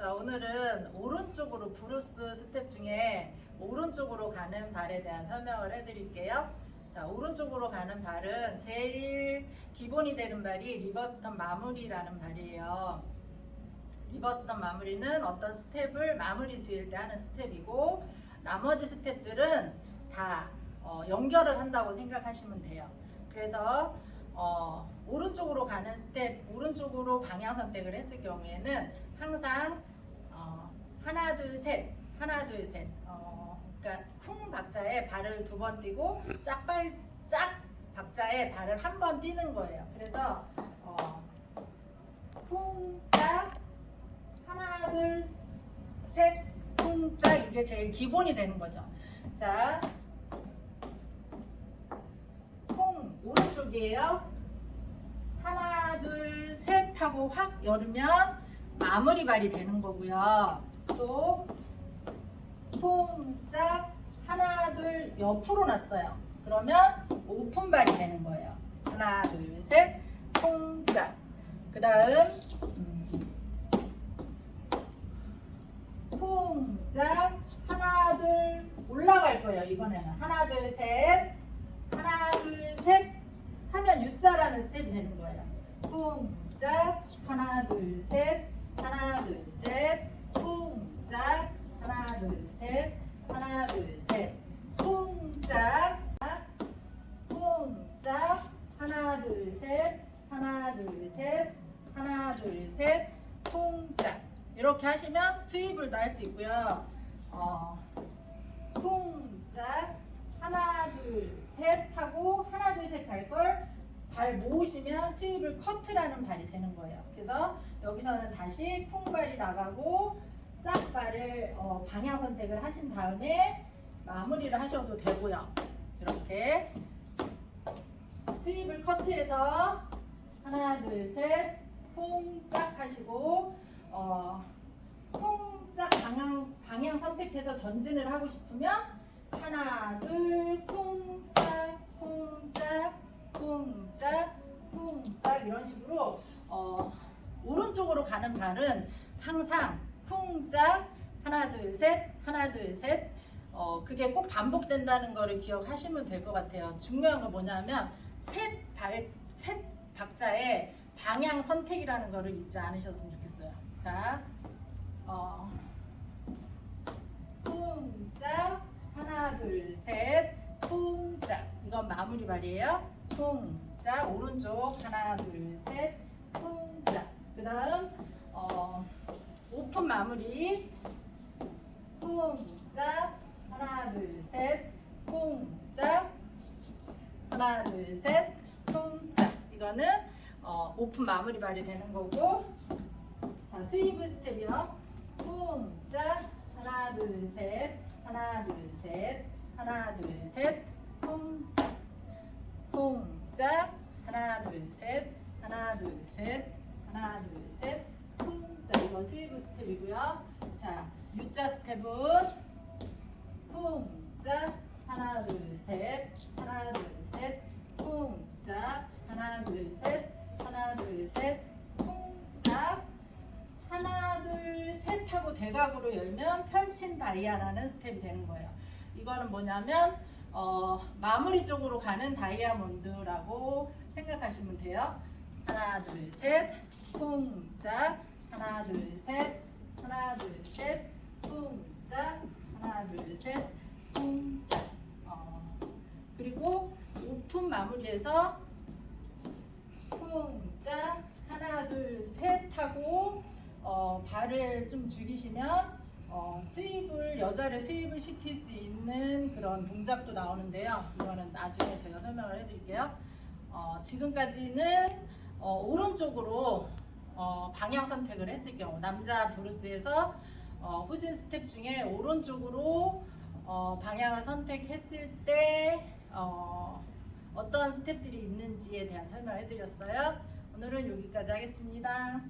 자, 오늘은 오른쪽으로 브루스 스텝 중에 오른쪽으로 가는 발에 대한 설명을 해드릴게요. 자, 오른쪽으로 가는 발은 제일 기본이 되는 발이 리버스턴 마무리라는 발이에요. 리버스턴 마무리는 어떤 스텝을 마무리 지을 때 하는 스텝이고 나머지 스텝들은 다 어, 연결을 한다고 생각하시면 돼요. 그래서 어, 오른쪽으로 가는 스텝, 오른쪽으로 방향 선택을 했을 경우에는 항상 어, 하나 둘 셋, 하나 둘 셋. 어, 그러니까 쿵 박자에 발을 두 번 띄고 짝발 짝 박자에 발을 한 번 띄는 거예요. 그래서 어, 쿵짝 하나 둘셋 쿵짝 이게 제일 기본이 되는 거죠. 자, 콩 오른쪽이에요. 하나 둘 셋 하고 확 열으면 마무리 발이 되는 거고요. 또 콩짝 하나 둘 옆으로 놨어요. 그러면 오픈 발이 되는 거예요. 하나 둘셋 콩짝. 그 다음 콩짝 하나 둘 올라갈 거예요. 이번에는 하나 둘셋 하나 둘셋 하면 U자라는 스텝이 되는 거예요. 쿵짝 하나 둘셋 하나 둘 셋 쿵짝 하나 둘 셋 하나 둘 셋 쿵짝 쿵짝 하나 둘 셋 하나 둘 셋 하나 둘셋 쿵짝 이렇게 하시면 스윕을 할수 있고요. 어, 쿵짝 하나 둘 셋 하고 하나 둘 셋 갈 걸 발 모으시면 스윕을 커트라는 발이 되는 거예요. 그래서 여기서는 다시 쿵발이 나가고 짝발을 어, 방향 선택을 하신 다음에 마무리를 하셔도 되고요. 이렇게 스윕을 커트해서 하나 둘셋 쿵짝 하시고 어, 쿵짝 방향 방향 선택해서 전진을 하고 싶으면 하나 둘 쿵짝 쿵짝 쿵짝 쿵짝 이런 식으로 어, 오른쪽으로 가는 발은 항상 쿵짝 하나 둘 셋 하나 둘셋 어, 그게 꼭 반복된다는 거를 기억하시면 될 것 같아요. 중요한 건 뭐냐면 셋 발 셋 박자에 방향 선택이라는 거를 잊지 않으셨으면 좋겠어요. 자, 어, 쿵짝 하나 둘셋 쿵짝 이건 마무리 발이에요. 쿵짝 오른쪽 하나 둘셋 쿵짝 그 다음 어, 오픈 마무리 쿵짝 하나 둘셋 쿵짝 하나 둘셋. 쿵짝. 이거는 어, 오픈 마무리 발이 되는 거고. 자 스위브 스텝이요. 쿵짝. 하나 둘 셋. 하나 둘 셋. 하나 둘셋. 쿵짝. 쿵짝. 하나 둘 셋. 하나 둘 셋. 하나 둘셋. 쿵짝. 이거 스위브 스텝이고요. 자 U자 스텝은 쿵짝 하나 둘셋. 하나 둘셋. 쿵짝 하나 둘셋. 하나 둘셋. 쿵짝 하나 둘셋 하고 대각으로 열면 펼친 다이아라는 스텝이 되는 거예요. 이거는 뭐냐면 어, 마무리 쪽으로 가는 다이아몬드라고 생각하시면 돼요. 하나 둘 셋. 쿵짝 하나 둘 셋. 하나 둘 셋. 쿵짝 하나 둘 셋. 쿵짝 어, 그리고 오픈 마무리해서 쿵짝 하나 둘 셋 하고 어, 발을 좀 죽이시면 어, 스윕을 여자를 스윕을 시킬 수 있는 그런 동작도 나오는데요. 이거는 나중에 제가 설명을 해드릴게요. 어, 지금까지는 어, 오른쪽으로 어, 방향 선택을 했을 경우 남자 브루스에서 어, 후진 스텝 중에 오른쪽으로 어, 방향을 선택했을 때 어, 어떠한 스텝들이 있는지에 대한 설명을 해드렸어요. 오늘은 여기까지 하겠습니다.